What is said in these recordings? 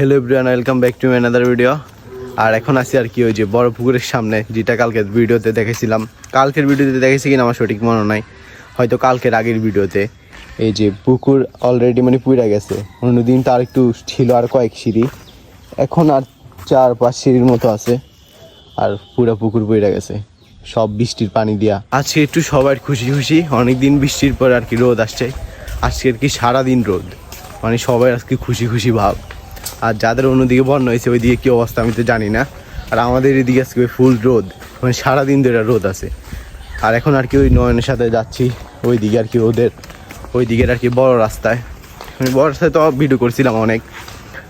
Hello everyone welcome back to another video আর এখন আছি আর কি ওই যে বড় পুকুরের সামনে, যেটা কালকে ভিডিওতে দেখেছিলাম। কালকের ভিডিওতে দেখেছি কিনা আমার সঠিক মনে নাই। হয়তো কালকের আগের ভিডিওতে। এই যে পুকুর অলরেডি মানে পুইরা গেছে। অন্যদিন তার একটু ছিল আর কয়েক সিঁড়ি। এখন আর চার পাঁচ সিঁড়ির মতো আছে। আর পুরা পুকুর বইরা গেছে। সব বৃষ্টির পানি দিয়া। আজকে একটু সবার খুশি খুশি। অনেক দিন বৃষ্টির পর আর কি রোদ আসছে। আজকে আর কি সারাদিন রোদ। মানে সবাই আজকে খুশি খুশি ভাব। আর যাদের অন্যদিকে বন্যা হয়েছে, ওইদিকে কী অবস্থা আমি তো জানি না। আর আমাদের এদিকে আজকে ফুল রোদ মানে সারাদিন ধরে রোদ আছে। আর এখন আর কি ওই নয়নের সাথে যাচ্ছি ওই দিকে আর কি ওদের ওই দিকের আর কি বড় রাস্তায়। মানে বড় রাস্তায় তো ভিডিও করছিলাম অনেক।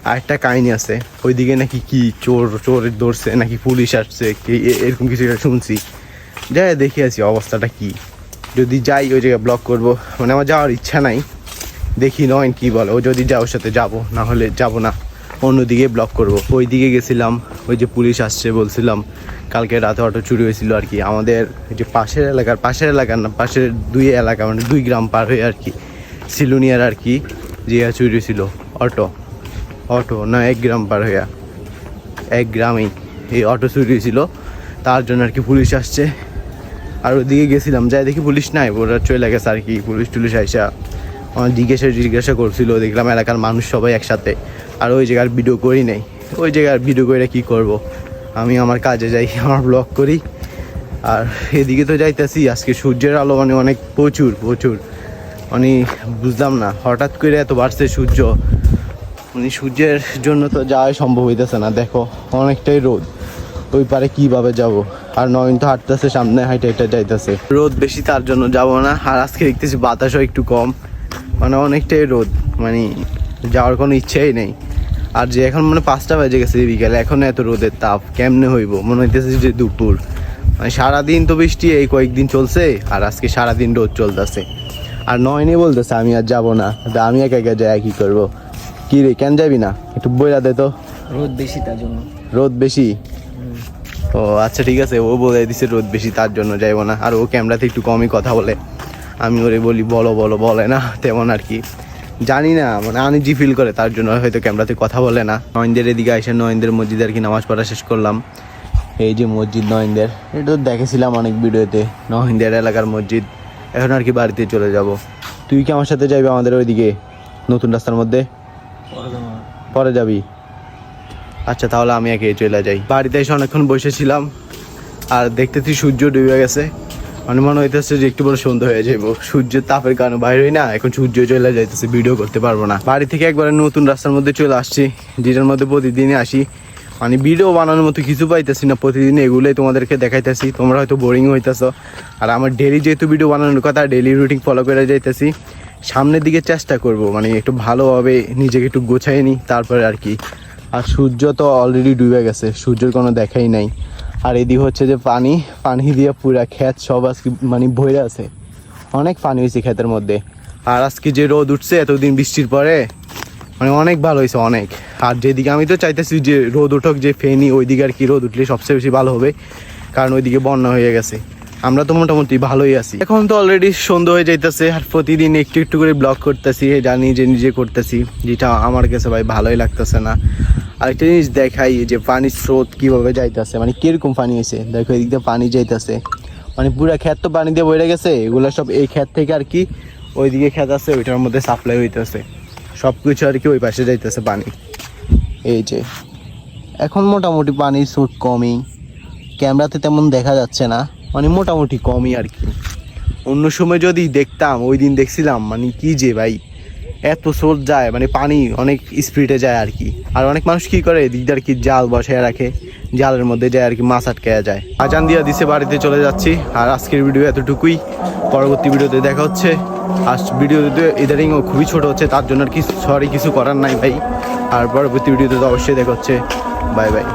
আর একটা কাহিনী আছে, ওইদিকে নাকি কি চোর চোর ধরছে, নাকি পুলিশ আসছে, কি এরকম কিছু শুনছি। যাই দেখে আছি অবস্থাটা কি। যদি যাই ওই জায়গায় ব্লক করব মানে আমার যাওয়ার ইচ্ছা নাই। দেখি নয়ন কি বলে, ও যদি যায় ওর সাথে যাব, না হলে যাব না। অন্যদিকে ব্লক করব। ওই দিকে গেছিলাম, ওই যে পুলিশ আসছে বলছিলাম, কালকে রাতে অটো চুরি হয়েছিল আর কি। আমাদের যে পাশের এলাকার পাশের এলাকার না, পাশের দুই এলাকা মানে দুই গ্রাম পার হয়ে আর কি, সিলুনিয়ার আর কি, যে চুরি হয়েছিল অটো অটো না এক গ্রাম পার হইয়া এক গ্রামেই এই অটো চুরি হয়েছিল। তার জন্য আর কি পুলিশ আসছে। আর ওদিকে গেছিলাম, যাই দেখি পুলিশ নাই, ওরা চলে গেছে আর কি, পুলিশ টুলিশ আইসা। আমার জিজ্ঞাসা জিজ্ঞাসা করছিল, দেখলাম এলাকার মানুষ সবাই একসাথে। আর ওই জায়গার ভিডিও করি নাই। ওই জায়গার ভিডিও করে কি করব? আমি আমার কাজে যাই, আমার ব্লগ করি। আর এদিকে তো যাইতেছি, আজকে সূর্যের আলো মানে অনেক প্রচুর প্রচুর। মানে বুঝলাম না, হঠাৎ করে এত বাড়ছে সূর্য। মানে সূর্যের জন্য তো যাওয়াই সম্ভব হইতেছে না, দেখো, অনেকটাই রোদ। ওই পারে কীভাবে যাব? আর নয়ন তো হাঁটতেছে, সামনে হাইটে হাইটে যাইতেছে। রোদ বেশি তার জন্য যাব না, আর আজকে দেখতেছি বাতাসও একটু কম। মানে অনেকটাই রোদ মানে যাওয়ার কোনো ইচ্ছেই নেই। আর যে এখন মানে পাঁচটা বাজে গেছে বিকেলে এখন এত রোদের তাপ কেমনে হইব? মনে হইতেছে যে দুপুর। মানে সারাদিন তো বৃষ্টি এই কয়েকদিন চলছে আর আজকে সারাদিন রোদ চলতেছে। আর নয়নি বলতেছে আমি আর যাব না। তা আমি একা একা যাই কি করব? কি রে কেন যাবি না? একটু বইরা দে তো। রোদ বেশি তার জন্য। রোদ বেশি? ও আচ্ছা ঠিক আছে। ও বলে দিছে রোদ বেশি তার জন্য যাইবো না। আর ও ক্যামেরাতে একটু কমই কথা বলে। আমি ওরে বলি বলো বলো বলে না। তেমন আর কি। জানি না মানে আনিজি ফিল করে তার জন্য হয়তো ক্যামেরাতে কথা বলে না। নয়নদের এদিকে আইসে নয়নদের মসজিদে আর কি নামাজ পড়া শেষ করলাম। এই যে মসজিদ নয়নদের এটা তো দেখেছিলাম অনেক ভিডিওতে নহিনদের এলাকার মসজিদ। এখন আর কি বাড়িতে চলে যাব। তুই কি আমার সাথে যাবি আমাদের ওইদিকে নতুন রাস্তার মধ্যে? পরে যাবি? আচ্ছা তাহলে আমি একে চলে যাই। বাড়িতে এসে অনেকক্ষণ বসেছিলাম আর দেখতেছি সূর্য ডুবে গেছে। মানে মনে হইতেছে যে একটু বড় সন্ধ্যা হয়ে যাব সূর্যের তাপের কারণে বাইরে না, এখন সূর্য চলে যাইতেছে ভিডিও করতে পারব না। বাড়ি থেকে একবারে নতুন রাস্তার মধ্যে চলে আসছি, যেটার মধ্যে প্রতিদিনই আসি। মানে ভিডিও বানানোর মতো কিছু পাইতেছি না, প্রতিদিন এগুলোই তোমাদেরকে দেখাইতেছি। তোমরা হয়তো বোরিং হইতেছ। আর আমার ডেলি যেহেতু ভিডিও বানানোর কথা ডেলি রুটিন ফলো করে যাইতেছি, সামনের দিকে চেষ্টা করব মানে একটু ভালোভাবে নিজেকে একটু গোছাই নিই, তারপরে আর কি। আর সূর্য তো অলরেডি ডুবে গেছে, সূর্যের কোনো দেখাই নাই। আর এদিকে হচ্ছে যে পানি পানি দিয়ে পুরা ক্ষেত সব আজকে মানে ভরে আছে। অনেক পানি হয়েছে ক্ষেতের মধ্যে। আর আজকে যে রোদ উঠছে, এতদিন বৃষ্টির পরে মানে অনেক ভালো হয়েছে, অনেক। আর যেদিকে আমি তো চাইতেছি যে রোদ উঠক, যে ফেনি, ওইদিকে আর কি রোদ উঠলে সবচেয়ে বেশি ভালো হবে, কারণ ওইদিকে বন্যা হয়ে গেছে। আমরা তো মোটামুটি ভালোই আছি। এখন তো অলরেডি সন্ধ্যা হয়ে যাইতেছে আর প্রতিদিন একটু একটু করে ব্লগ করতেছি যে নিজে করতেছি, যেটা আমার কাছে ভাই ভালোই লাগতেছে না। আর একটা জিনিস দেখাই যে পানির স্রোত কীভাবে যাইতেছে মানে কীরকম পানি হয়েছে? দেখো এদিক দিয়ে পানি যাইতেছে। মানে পুরা ক্ষেত তো পানি দিয়ে বইরে গেছে, এগুলো সব এই ক্ষেত থেকে আর কি ওইদিকে ক্ষেত আছে, ওইটার মধ্যে সাপ্লাই হইতেছে। সব কিছু আর কি ওই পাশে যাইতেছে পানি। এই যে, এখন মোটামুটি পানির স্রোত কমই। ক্যামেরাতে তেমন দেখা যাচ্ছে না। মানে মোটামুটি কমই আর কি। অন্য সময় যদি দেখতাম, ওই দিন দেখছিলাম মানে কি যে ভাই, এত স্রোত যায় মানে পানি অনেক স্পিডে যায় আর কি। আর অনেক মানুষ কি করে এদিকটা আর কি জাল বসায় রাখে, জালের মধ্যে যায় আর কি, মাছ আটকে যায়। আজান দিয়া দিছে, বাড়িতে চলে যাচ্ছি। আর আজকের ভিডিও এতটুকুই। পরবর্তী ভিডিওতে দেখা হচ্ছে। আর ভিডিওতে ইদারিংও খুবই ছোট হচ্ছে, তার জন্য আর কি সরি কিছু করার নাই ভাই। আর পরবর্তী ভিডিওতে তো অবশ্যই দেখা হচ্ছে। Bye bye